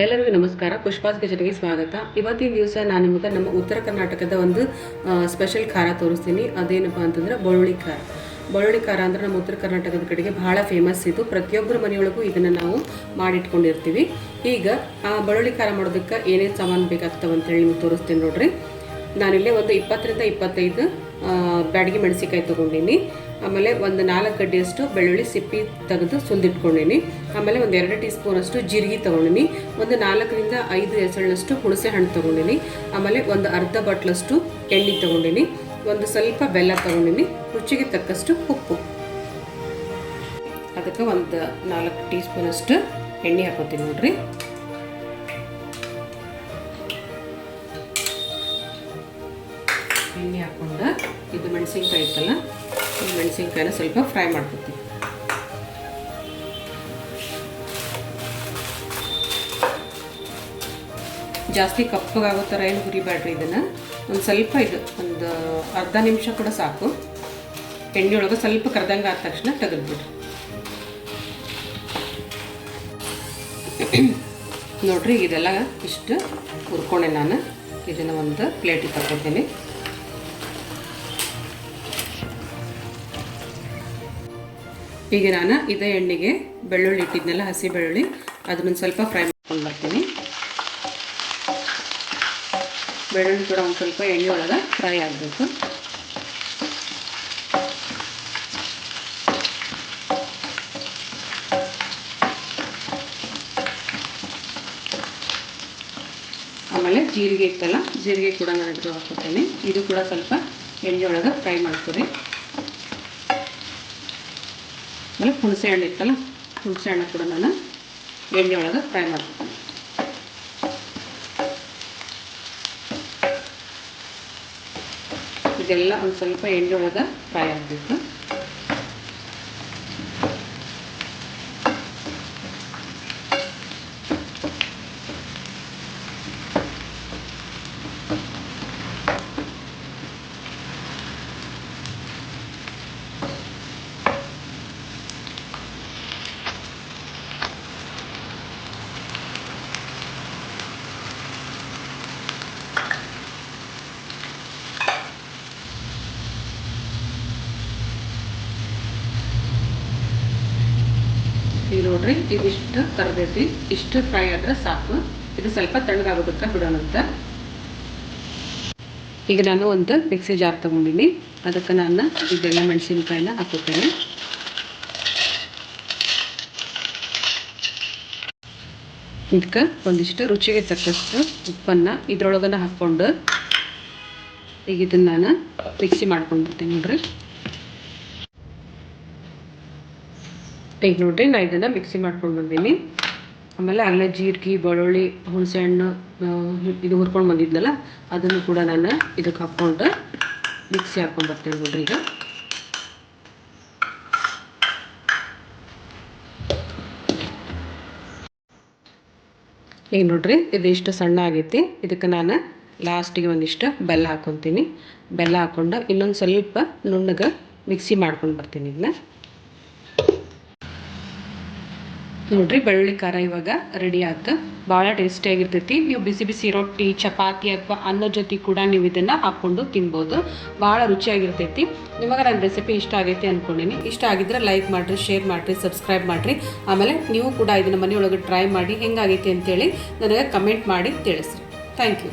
ಎಲ್ಲರಿಗೂ ನಮಸ್ಕಾರ. ಪುಷ್ಪಾಸ್ ಕಿಚನ್ಗೆ ಸ್ವಾಗತ. ಇವತ್ತಿನ ದಿವಸ ನಾನು ನಿಮಗೆ ನಮ್ಮ ಉತ್ತರ ಕರ್ನಾಟಕದ ಒಂದು ಸ್ಪೆಷಲ್ ಖಾರ ತೋರಿಸ್ತೀನಿ. ಅದೇನಪ್ಪ ಅಂತಂದ್ರೆ ಬೆಳ್ಳುಳ್ಳಿ ಖಾರ. ಬೆಳ್ಳುಳ್ಳಿ ಖಾರ ಅಂದ್ರೆ ನಮ್ಮ ಉತ್ತರ ಕರ್ನಾಟಕದ ಕಡೆಗೆ ಬಹಳ ಫೇಮಸ್ ಇದು. ಪ್ರತಿಯೊಬ್ಬರ ಮನೆಯೊಳಗೂ ಇದನ್ನು ನಾವು ಮಾಡಿಟ್ಕೊಂಡಿರ್ತೀವಿ. ಈಗ, ಆ ಬೆಳ್ಳುಳ್ಳಿ ಖಾರ ಮಾಡೋದಕ್ಕೆ ಏನೇನು ಸಾಮಾನು ಬೇಕಾಗ್ತವೆ ಅಂತೇಳಿ ನಿಮ್ಗೆ ತೋರಿಸ್ತೀನಿ ನೋಡ್ರಿ. ನಾನಿಲ್ಲೇ ಒಂದು ಇಪ್ಪತ್ತರಿಂದ ಇಪ್ಪತ್ತೈದು ಬ್ಯಾಡಗಿ ಮೆಣಸಿಕಾಯಿ ತೊಗೊಂಡಿನಿ. ಆಮೇಲೆ ಒಂದು ನಾಲ್ಕು ಗಡ್ಡೆಯಷ್ಟು ಬೆಳ್ಳುಳ್ಳಿ ಸಿಪ್ಪಿ ತೆಗೆದು ಸುಲಿದಿಟ್ಕೊಂಡೀನಿ. ಆಮೇಲೆ ಒಂದು ಎರಡು ಟೀ ಸ್ಪೂನಷ್ಟು ಜೀರಿಗೆ ತೊಗೊಂಡಿನಿ. ಒಂದು ನಾಲ್ಕರಿಂದ ಐದು ಎಸಳಿನಷ್ಟು ಹುಣಸೆ ಹಣ್ಣು ತೊಗೊಂಡಿನಿ. ಆಮೇಲೆ ಒಂದು ಅರ್ಧ ಬಟ್ಲಷ್ಟು ಎಣ್ಣೆ ತೊಗೊಂಡಿನಿ. ಒಂದು ಸ್ವಲ್ಪ ಬೆಲ್ಲ ತೊಗೊಂಡಿನಿ. ರುಚಿಗೆ ತಕ್ಕಷ್ಟು ಉಪ್ಪು. ಅದಕ್ಕೆ ಒಂದು ನಾಲ್ಕು ಟೀ ಸ್ಪೂನಷ್ಟು ಎಣ್ಣೆ ಹಾಕೋತೀನಿ ನೋಡ್ರಿ. ಎಣ್ಣೆ ಹಾಕ್ಕೊಂಡು ಇದು ಮೆಣಸಿನ್ಕಾಯಿ ಇತ್ತಲ್ಲ ಈ ಮೆಣಸಿನ್ಕಾಯಿನ ಸ್ವಲ್ಪ ಫ್ರೈ ಮಾಡ್ಕೊತೀವಿ ಜಾಸ್ತಿ ಕಪ್ಪಗಾಗೋ ಥರ ಏನು ಹುರಿಬೇಡ್ರಿ ಇದನ್ನು. ಒಂದು ಸ್ವಲ್ಪ ಇದು, ಒಂದು ಅರ್ಧ ನಿಮಿಷ ಕೂಡ ಸಾಕು. ಎಣ್ಣೆ ಒಳಗೆ ಸ್ವಲ್ಪ ಕರ್ದಂಗೆ ಆದ ತಕ್ಷಣ ತೆಗೆದ್ಬಿಡ್ರಿ. ನೋಡ್ರಿ, ಇದೆಲ್ಲ ಇಷ್ಟು ಹುರ್ಕೊಂಡೆ ನಾನು. ಇದನ್ನು ಒಂದು ಪ್ಲೇಟಿಗೆ ತಗೊತೀನಿ ಈಗ ನಾನು ಇದೇ ಎಣ್ಣೆಗೆ ಬೆಳ್ಳುಳ್ಳಿ ಇಟ್ಟಿದ್ನೆಲ್ಲ, ಹಸಿ ಬೆಳ್ಳುಳ್ಳಿ, ಅದನ್ನೊಂದು ಸ್ವಲ್ಪ ಫ್ರೈ ಮಾಡ್ಕೊಂಡು ಬರ್ತೀನಿ. ಬೆಳ್ಳುಳ್ಳಿ ಕೂಡ ಒಂದು ಸ್ವಲ್ಪ ಎಣ್ಣೆ ಒಳಗೆ ಫ್ರೈ ಆಗಬೇಕು. ಆಮೇಲೆ ಜೀರಿಗೆ ಇತ್ತಲ್ಲ, ಜೀರಿಗೆ ಕೂಡ ನಾನು ಇದು ಹಾಕ್ಕೊತೇನೆ ಇದು ಕೂಡ ಸ್ವಲ್ಪ ಎಣ್ಣೆ ಒಳಗೆ ಫ್ರೈ ಮಾಡ್ಕೊರಿ ಆಮೇಲೆ ಹುಣಸೆ ಹಣ್ಣು ಇತ್ತಲ್ಲ, ಹುಣಸೆ ಹಣ್ಣು ಕೂಡ ನಾನು ಎಣ್ಣೆ ಒಳಗೆ ಫ್ರೈ ಮಾಡ್ಕೊತೀನಿ. ಇದೆಲ್ಲ ಒಂದು ಸ್ವಲ್ಪ ಎಣ್ಣೆ ಒಳಗೆ ಫ್ರೈ ಆಗಬೇಕು. ಈಗ ನೋಡ್ರಿ. ಇದಿಷ್ಟು ಕರ್ದೈತಿ ಇಷ್ಟು ಫ್ರೈ ಆದ್ರೆ ಸಾಕು. ಇದು ಸ್ವಲ್ಪ ತಣ್ಣಗಾಗೋದಕ್ಕೆ ಬಿಡೋಣಂತ ಈಗ ನಾನು ಒಂದು ಮಿಕ್ಸಿ ಜಾರ್ ತಗೊಂಡಿನಿ. ಅದಕ್ಕೆ ನಾನು ಇದೆಲ್ಲ ಮೆಣಸಿನ್ಕಾಯಿನ ಹಾಕೋತೇನೆ. ಇದಕ್ಕೆ ಒಂದಿಷ್ಟು ರುಚಿಗೆ ತಕ್ಕಷ್ಟು ಉಪ್ಪನ್ನು ಇದ್ರೊಳಗನ ಹಾಕ್ಕೊಂಡು ಈಗ ಇದನ್ನು ನಾನು ಮಿಕ್ಸಿ ಮಾಡ್ಕೊಂಡ್ಬಿಡ್ತೀನಿ ನೋಡ್ರಿ. ಈಗ ನೋಡ್ರಿ, ನಾ ಇದನ್ನು ಮಿಕ್ಸಿ ಮಾಡ್ಕೊಂಡು ಬಂದೀನಿ. ಆಮೇಲೆ ಅಲ್ಲೇ ಜೀರಿಗೆ, ಬೆಳ್ಳುಳ್ಳಿ, ಹುಣಸೆ ಹಣ್ಣು ಇದು ಹುರ್ಕೊಂಡು ಬಂದಿದ್ನಲ್ಲ, ಅದನ್ನು ಕೂಡ ನಾನು ಇದಕ್ಕೆ ಹಾಕ್ಕೊಂಡು ಮಿಕ್ಸಿ ಹಾಕ್ಕೊಂಡು ಬರ್ತೇನೆ ನೋಡ್ರಿ ಈಗ. ಈಗ ನೋಡ್ರಿ, ಇದು ಇಷ್ಟು ಸಣ್ಣ ಆಗೈತಿ. ಇದಕ್ಕೆ ನಾನು ಲಾಸ್ಟಿಗೆ ಒಂದಿಷ್ಟು ಬೆಲ್ಲ ಹಾಕ್ಕೊತೀನಿ ಬೆಲ್ಲ ಹಾಕ್ಕೊಂಡು ಇನ್ನೊಂದು ಸ್ವಲ್ಪ ನುಣ್ಣಗೆ ಮಿಕ್ಸಿ ಮಾಡ್ಕೊಂಡು ಬರ್ತೀನಿ ಇದನ್ನ ನೋಡ್ರಿ ಬೆಳ್ಳುಳ್ಳಿ ಖಾರ ಇವಾಗ ರೆಡಿ ಆಯ್ತು ಭಾಳ ಟೇಸ್ಟಿಯಾಗಿರ್ತೈತಿ ನೀವು ಬಿಸಿ ಬಿಸಿ ರೊಟ್ಟಿ, ಚಪಾತಿ ಅಥವಾ ಅನ್ನದ ಜೊತೆ ಕೂಡ ನೀವು ಇದನ್ನು ಹಾಕ್ಕೊಂಡು ತಿನ್ಬೋದು. ಭಾಳ ರುಚಿಯಾಗಿರ್ತೈತಿ. ನಿಮಗೆ ನನ್ನ ರೆಸಿಪಿ ಇಷ್ಟ ಆಗೈತಿ ಅಂದ್ಕೊಂಡೀನಿ ಇಷ್ಟ ಆಗಿದ್ರೆ ಲೈಕ್ ಮಾಡಿರಿ ಶೇರ್ ಮಾಡಿರಿ ಸಬ್ಸ್ಕ್ರೈಬ್ ಮಾಡಿರಿ. ಆಮೇಲೆ ನೀವು ಕೂಡ ಇದನ್ನು ಮನೆಯೊಳಗೆ ಟ್ರೈ ಮಾಡಿ ಹೆಂಗಾಗೈತಿ ಅಂತೇಳಿ ನನಗೆ ಕಮೆಂಟ್ ಮಾಡಿ ತಿಳಿಸ್ರಿ. Thank you